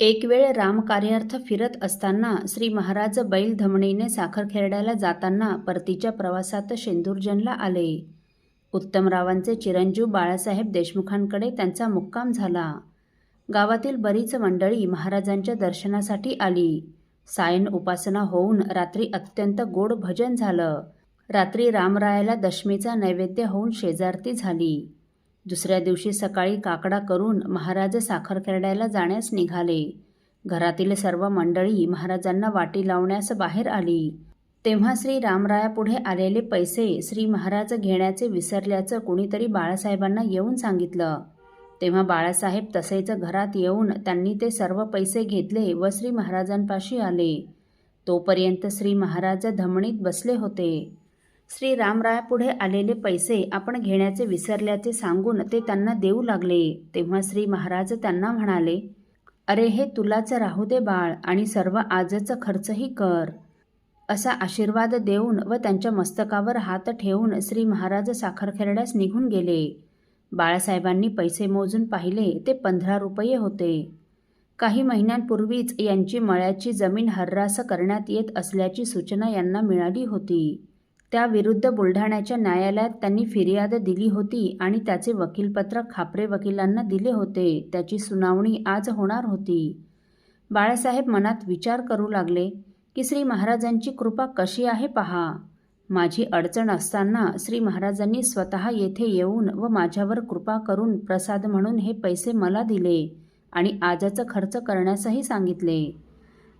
एक वेळ रामकार्यार्थ फिरत असताना श्री महाराज बैल धमणीने साखरखेरड्याला जाताना परतीच्या प्रवासात शेंदूरजनला आले. उत्तमरावांचे चिरंजीव बाळासाहेब देशमुखांकडे त्यांचा मुक्काम झाला. गावातील बरीच मंडळी महाराजांच्या दर्शनासाठी आली. सायन उपासना होऊन रात्री अत्यंत गोड भजन झालं. रात्री रामरायाला दशमीचा नैवेद्य होऊन शेजारती झाली. दुसऱ्या दिवशी सकाळी काकडा करून महाराज साखरखेरड्याला जाण्यास निघाले. घरातील सर्व मंडळी महाराजांना वाटी लावण्यास बाहेर आली. तेव्हा श्री रामरायापुढे आलेले पैसे श्री महाराज घेण्याचे विसरल्याचं कुणीतरी बाळासाहेबांना येऊन सांगितलं. तेव्हा बाळासाहेब तसेच घरात येऊन त्यांनी ते सर्व पैसे घेतले व श्री महाराजांपाशी आले. तोपर्यंत श्री महाराज धमणीत बसले होते. श्री रामरायापुढे आलेले पैसे आपण घेण्याचे विसरल्याचे सांगून ते त्यांना देऊ लागले. तेव्हा श्री महाराज त्यांना म्हणाले अरे हे तुलाच राहू दे बाळ आणि सर्व आजचं खर्चही कर. असा आशीर्वाद देऊन व त्यांच्या मस्तकावर हात ठेवून श्री महाराज साखरखेरड्यास निघून गेले. बाळासाहेबांनी पैसे मोजून पाहिले ते पंधरा रुपये होते. काही महिन्यांपूर्वीच यांची मळ्याची जमीन हर्रास करण्यात येत असल्याची सूचना यांना मिळाली होती. त्याविरुद्ध बुलढाण्याच्या न्यायालयात त्यांनी फिर्याद दिली होती आणि त्याचे वकीलपत्र खापरे वकिलांना दिले होते. त्याची सुनावणी आज होणार होती. बाळासाहेब मनात विचार करू लागले की श्री महाराजांची कृपा कशी आहे पहा. माझी अडचण असताना श्री महाराजांनी स्वतः येथे येऊन व माझ्यावर कृपा करून प्रसाद म्हणून हे पैसे मला दिले आणि आजचं खर्च करण्यासही सांगितले.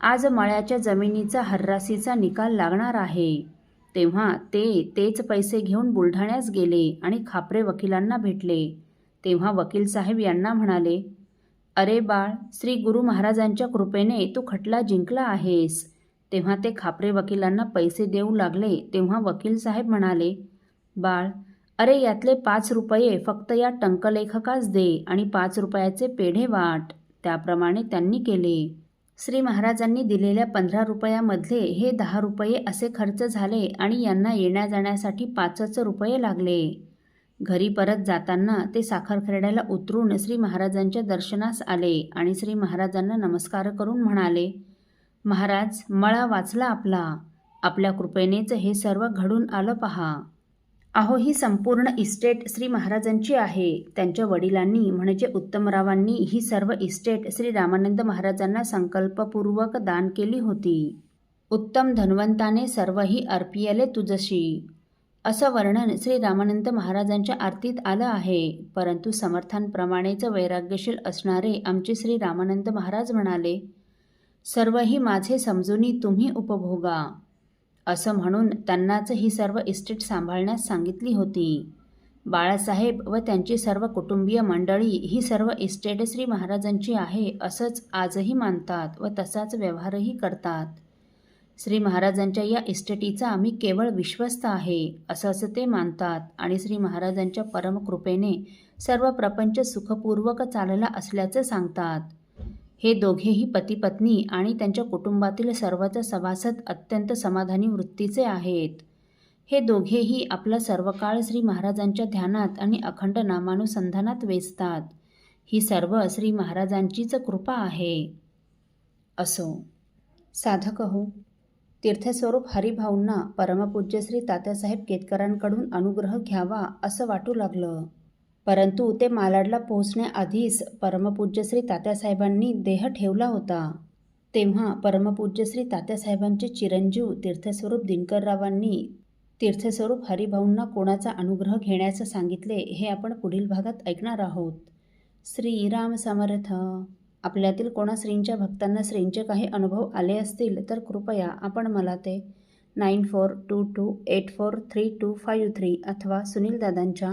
आज मळ्याच्या जमिनीचा हर्रासीचा निकाल लागणार आहे. तेव्हा ते तेच पैसे घेऊन बुलढाण्यास गेले आणि खापरे वकिलांना भेटले. तेव्हा वकील साहेब यांना म्हणाले अरे बाळ श्री गुरु महाराजांच्या कृपेने तू खटला जिंकला आहेस. तेव्हा ते खापरे वकिलांना पैसे देऊ लागले. तेव्हा वकील साहेब म्हणाले बाळ अरे यातले पाच रुपये फक्त या टंकलेखकास दे आणि पाच रुपयाचे पेढे वाट. त्याप्रमाणे त्यांनी केले. श्री महाराजांनी दिलेल्या पंधरा रुपयामधले हे दहा रुपये असे खर्च झाले आणि यांना येण्या जाण्यासाठी पाचच रुपये लागले. घरी परत जाताना ते साखरखेरड्याला उतरून श्री महाराजांच्या दर्शनास आले आणि श्री महाराजांना नमस्कार करून म्हणाले महाराज मळा वाचला आपला. आपल्या कृपेनेच हे सर्व घडून आलं पहा. अहो ही संपूर्ण इस्टेट श्री महाराजांची आहे. त्यांच्या वडिलांनी म्हणजे उत्तमरावांनी ही सर्व इस्टेट श्री रामानंद महाराजांना संकल्पपूर्वक दान केली होती. उत्तम धन्वंताने सर्व ही अर्पियले तुझशी. असं वर्णन श्री रामानंद महाराजांच्या आरतीत आलं आहे. परंतु समर्थांप्रमाणेच वैराग्यशील असणारे आमचे श्री रामानंद महाराज म्हणाले सर्वही माझे समजूनी तुम्ही उपभोगा. असं म्हणून त्यांनाच ही सर्व इस्टेट सांभाळण्यास सांगितली होती. बाळासाहेब व त्यांची सर्व कुटुंबीय मंडळी ही सर्व इस्टेट श्री महाराजांची आहे असंच आजही मानतात व तसाच व्यवहारही करतात. श्री महाराजांच्या या इस्टेटीचा आम्ही केवळ विश्वस्त आहे असंच ते मानतात आणि श्री महाराजांच्या परमकृपेने सर्व प्रपंच सुखपूर्वक चालला असल्याचं सांगतात. हे दोघेही पती पत्नी आणि त्यांच्या कुटुंबातील सर्वच सभासद अत्यंत समाधानी वृत्तीचे आहेत. हे दोघेही आपला सर्व काळ श्री महाराजांच्या ध्यानात आणि अखंड नामानुसंधानात वेचतात ही सर्व श्री महाराजांचीच कृपा आहे. असो. साधक हो. तीर्थस्वरूप हरिभाऊंना परमपूज्य श्री तात्यासाहेब केतकरांकडून अनुग्रह घ्यावा असं वाटू लागलं. परंतु ते मालाडला पोहोचण्याआधीच परमपूज्य श्री तात्यासाहेबांनी देह ठेवला होता. तेव्हा परमपूज्य श्री तात्यासाहेबांचे चिरंजीव तीर्थस्वरूप दिनकररावांनी तीर्थस्वरूप हरिभाऊंना कोणाचा अनुग्रह घेण्याचं सांगितले हे आपण पुढील भागात ऐकणार आहोत. श्रीराम समर्थ. आपल्यातील कोणा श्रींच्या भक्तांना श्रींचे काही अनुभव आले असतील तर कृपया आपण मला ते nine four two two eight four three two five three अथवा सुनील दादांच्या